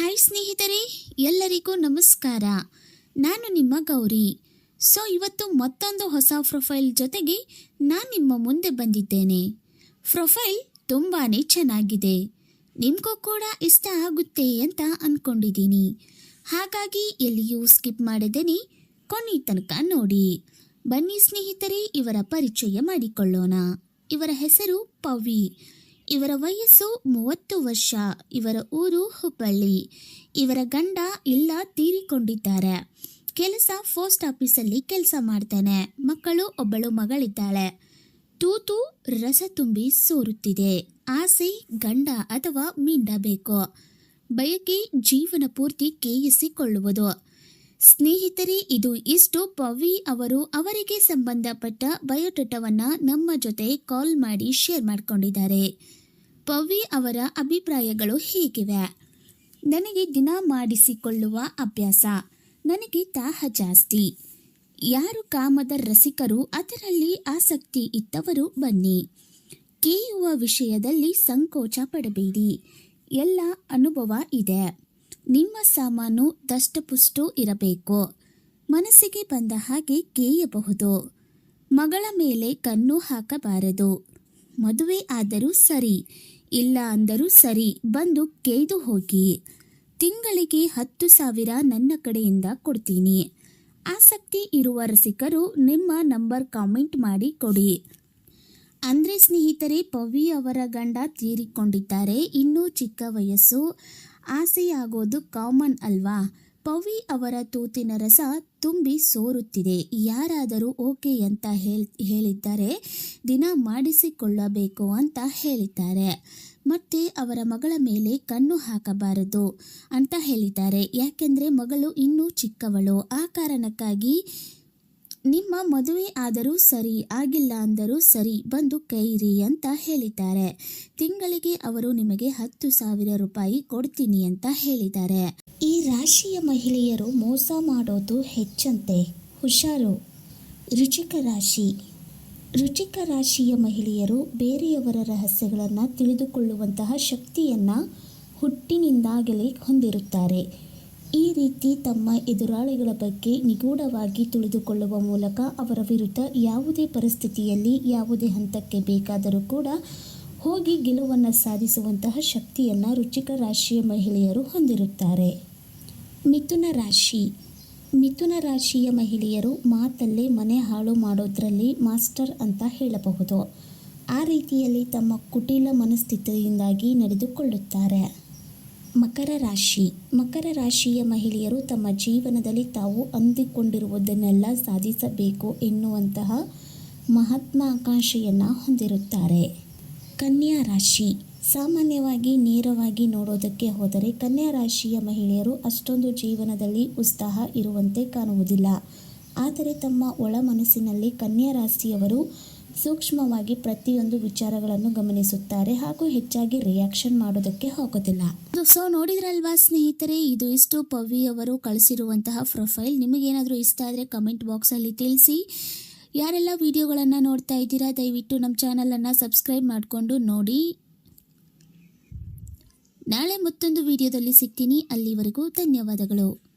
Hi ಸ್ನೇಹಿತರೆ, ಎಲ್ಲರಿಗೂ ನಮಸ್ಕಾರ. ನಾನು ನಿಮ್ಮ ಗೌರಿ. ಸೊ ಇವತ್ತು ಮತ್ತೊಂದು ಹೊಸ ಪ್ರೊಫೈಲ್ ಜೊತೆಗೆ ನಾನು ನಿಮ್ಮ ಮುಂದೆ ಬಂದಿದ್ದೇನೆ. ಪ್ರೊಫೈಲ್ ತುಂಬಾ ಚೆನ್ನಾಗಿದೆ. ನಿಮಗೂ ಕೂಡ ಇಷ್ಟ ಆಗುತ್ತೆ ಅಂತ ಅಂದ್ಕೊಂಡಿದ್ದೀನಿ ಹಾಗಾಗಿ ಎಲ್ಲಿಯೂ ಸ್ಕಿಪ್ ಮಾಡಿದ್ದೇನೆ ಕೊನೆ ತನಕ ನೋಡಿ. ಬನ್ನಿ ಸ್ನೇಹಿತರೆ, ಇವರ ಪರಿಚಯ ಮಾಡಿಕೊಳ್ಳೋಣ. ಇವರ ಹೆಸರು ಪವಿ. ಇವರ ವಯಸ್ಸು ಮೂವತ್ತು ವರ್ಷ. ಇವರ ಊರು ಹುಬ್ಬಳ್ಳಿ. ಇವರ ಗಂಡ ಇಲ್ಲ ತೀರಿಕೊಂಡಿದ್ದಾರೆ. ಕೆಲಸ ಪೋಸ್ಟ್ ಆಫೀಸಲ್ಲಿ ಕೆಲಸ ಮಾಡ್ತಾನೆ. ಮಕ್ಕಳು ಒಬ್ಬಳು ಮಗಳಿದ್ದಾಳೆ. ತೂತು ರಸ ತುಂಬಿ ಸೋರುತ್ತಿದೆ. ಆಸೆ, ಗಂಡ ಅಥವಾ ಮೀಂಡಬೇಕು ಬಯಕೆ, ಜೀವನ ಪೂರ್ತಿ ಕೇಯಿಸಿಕೊಳ್ಳುವುದು ಸ್ನೇಹಿತರೆ, ಇದು ಇಷ್ಟು ಪವಿ ಅವರು ಅವರಿಗೆ ಸಂಬಂಧಪಟ್ಟ ಬಯೋಡೇಟಾವನ್ನ ನಮ್ಮ ಜೊತೆ ಕಾಲ್ ಮಾಡಿ ಶೇರ್ ಮಾಡ್ಕೊಂಡಿದ್ದಾರೆ. ಪವಿ ಅವರ ಅಭಿಪ್ರಾಯಗಳು ಹೀಗಿವೆ. ನನಗೆ ದಿನ ಮಾಡಿಸಿಕೊಳ್ಳುವ ಅಭ್ಯಾಸ. ನನಗೆ ತಾಹ ಜಾಸ್ತಿ. ಯಾರು ಕಾಮದ ರಸಿಕರು ಅದರಲ್ಲಿ ಆಸಕ್ತಿ ಇದ್ದವರು ಬನ್ನಿ. ಕೇಯುವ ವಿಷಯದಲ್ಲಿ ಸಂಕೋಚ ಪಡಬೇಡಿ. ಎಲ್ಲ ಅನುಭವ ಇದೆ. ನಿಮ್ಮ ಸಾಮಾನು ದಷ್ಟಪುಷ್ಟು ಇರಬೇಕು. ಮನಸ್ಸಿಗೆ ಬಂದ ಹಾಗೆ ಕೇಯಬಹುದು ಮಗಳ ಮೇಲೆ ಕಣ್ಣು ಹಾಕಬಾರದು. ಮದುವೆ ಆದರೂ ಸರಿ, ಇಲ್ಲ ಅಂದರೂ ಸರಿ, ಬಂದು ಕೇಯ್ದು ಹೋಗಿ. ತಿಂಗಳಿಗೆ ಹತ್ತು ಸಾವಿರ ನನ್ನ ಕಡೆಯಿಂದ ಕೊಡ್ತೀನಿ. ಆಸಕ್ತಿ ಇರುವ ರಸಿಕರು ನಿಮ್ಮ ನಂಬರ್ ಕಾಮೆಂಟ್ ಮಾಡಿ ಕೊಡಿ. ಅಂದ್ರೆ ಸ್ನೇಹಿತರೆ, ಪವಿ ಅವರ ಗಂಡ ತೀರಿಕೊಂಡಿದ್ದಾರೆ. ಇನ್ನೂ ಚಿಕ್ಕ ವಯಸ್ಸು. ಆಸೆಯಾಗೋದು ಕಾಮನ್ ಅಲ್ವಾ? ಪವಿ ಅವರ ತೂತಿನ ರಸ ತುಂಬಿ ಸೋರುತ್ತಿದೆ. ಯಾರಾದರೂ ಓಕೆ ಅಂತ ಹೇಳ್, ಹೇಳಿದ್ದಾರೆ ದಿನ ಮಾಡಿಸಿಕೊಳ್ಳಬೇಕು ಅಂತ ಹೇಳಿದ್ದಾರೆ. ಮತ್ತೆ ಅವರ ಮಗಳ ಮೇಲೆ ಕಣ್ಣು ಹಾಕಬಾರದು ಅಂತ ಹೇಳಿದ್ದಾರೆ. ಯಾಕೆಂದ್ರೆ ಮಗಳು ಇನ್ನೂ ಚಿಕ್ಕವಳು. ಆ ಕಾರಣಕ್ಕಾಗಿ ನಿಮ್ಮ ಮದುವೆ ಆದರೂ ಸರಿ, ಆಗಿಲ್ಲ ಅಂದರೂ ಸರಿ, ಬಂದು ಕೈರಿ ಅಂತ ಹೇಳಿದ್ದಾರೆ. ತಿಂಗಳಿಗೆ ಅವರು ನಿಮಗೆ ಹತ್ತು ಸಾವಿರ ರೂಪಾಯಿ ಕೊಡ್ತೀನಿ ಅಂತ ಹೇಳಿದ್ದಾರೆ. ಈ ರಾಶಿಯ ಮಹಿಳೆಯರು ಮೋಸ ಮಾಡೋದು ಹೆಚ್ಚಂತೆ. ಹುಷಾರು. ರುಚಿಕ ರಾಶಿ. ರುಚಿಕ ರಾಶಿಯ ಮಹಿಳೆಯರು ಬೇರೆಯವರ ರಹಸ್ಯಗಳನ್ನು ತಿಳಿದುಕೊಳ್ಳುವಂತಹ ಶಕ್ತಿಯನ್ನು ಹುಟ್ಟಿನಿಂದಾಗಲೇ ಹೊಂದಿರುತ್ತಾರೆ. ಈ ರೀತಿ ತಮ್ಮ ಎದುರಾಳಿಗಳ ಬಗ್ಗೆ ನಿಗೂಢವಾಗಿ ತಿಳಿದುಕೊಳ್ಳುವ ಮೂಲಕ ಅವರ ವಿರುದ್ಧ ಯಾವುದೇ ಪರಿಸ್ಥಿತಿಯಲ್ಲಿ ಯಾವುದೇ ಹಂತಕ್ಕೆ ಬೇಕಾದರೂ ಕೂಡ ಹೋಗಿ ಗೆಲುವನ್ನು ಸಾಧಿಸುವಂತಹ ಶಕ್ತಿಯನ್ನು ರುಚಿಕ ರಾಶಿಯ ಮಹಿಳೆಯರು ಹೊಂದಿರುತ್ತಾರೆ. ಮಿಥುನ ರಾಶಿ. ಮಿಥುನ ರಾಶಿಯ ಮಹಿಳೆಯರು ಮಾತಲ್ಲೇ ಮನೆ ಹಾಳು ಮಾಡೋದ್ರಲ್ಲಿ ಮಾಸ್ಟರ್ ಅಂತ ಹೇಳಬಹುದು. ಆ ರೀತಿಯಲ್ಲಿ ತಮ್ಮ ಕುಟಿಲ ಮನಸ್ಥಿತಿಯಿಂದಾಗಿ ನಡೆದುಕೊಳ್ಳುತ್ತಾರೆ. ಮಕರ ರಾಶಿ. ಮಕರ ರಾಶಿಯ ಮಹಿಳೆಯರು ತಮ್ಮ ಜೀವನದಲ್ಲಿ ತಾವು ಅಂದಿಕೊಂಡಿರುವುದನ್ನೆಲ್ಲ ಸಾಧಿಸಬೇಕು ಎನ್ನುವಂತಹ ಮಹತ್ವಾಕಾಂಕ್ಷೆಯನ್ನು ಹೊಂದಿರುತ್ತಾರೆ. ಕನ್ಯಾ ರಾಶಿ. ಸಾಮಾನ್ಯವಾಗಿ ನೇರವಾಗಿ ನೋಡೋದಕ್ಕೆ ಹೋದರೆ ಕನ್ಯಾ ರಾಶಿಯ ಮಹಿಳೆಯರು ಅಷ್ಟೊಂದು ಜೀವನದಲ್ಲಿ ಉತ್ಸಾಹ ಇರುವಂತೆ ಕಾಣುವುದಿಲ್ಲ. ಆದರೆ ತಮ್ಮ ಒಳ ಮನಸ್ಸಿನಲ್ಲಿ ಕನ್ಯಾ ರಾಶಿಯವರು ಸೂಕ್ಷ್ಮವಾಗಿ ಪ್ರತಿಯೊಂದು ವಿಚಾರಗಳನ್ನು ಗಮನಿಸುತ್ತಾರೆ ಹಾಗೂ ಹೆಚ್ಚಾಗಿ ರಿಯಾಕ್ಷನ್ ಮಾಡೋದಕ್ಕೆ ಹೋಗೋದಿಲ್ಲ ಸೊ ನೋಡಿದ್ರಲ್ವಾ ಸ್ನೇಹಿತರೆ, ಇದು ಇಷ್ಟು ಪವಿ ಅವರು ಕಳಿಸಿರುವಂತಹ ಪ್ರೊಫೈಲ್ ನಿಮಗೇನಾದರೂ ಇಷ್ಟ ಆದರೆ ಕಮೆಂಟ್ ಬಾಕ್ಸಲ್ಲಿ ತಿಳಿಸಿ. ಯಾರೆಲ್ಲ ವಿಡಿಯೋಗಳನ್ನು ನೋಡ್ತಾ ಇದ್ದೀರಾ, ದಯವಿಟ್ಟು ನಮ್ಮ ಚಾನಲನ್ನು ಸಬ್ಸ್ಕ್ರೈಬ್ ಮಾಡಿಕೊಂಡು ನೋಡಿ. ನಾಳೆ ಮತ್ತೊಂದು ವಿಡಿಯೋದಲ್ಲಿ ಸಿಗ್ತೀನಿ. ಅಲ್ಲಿವರೆಗೂ ಧನ್ಯವಾದಗಳು.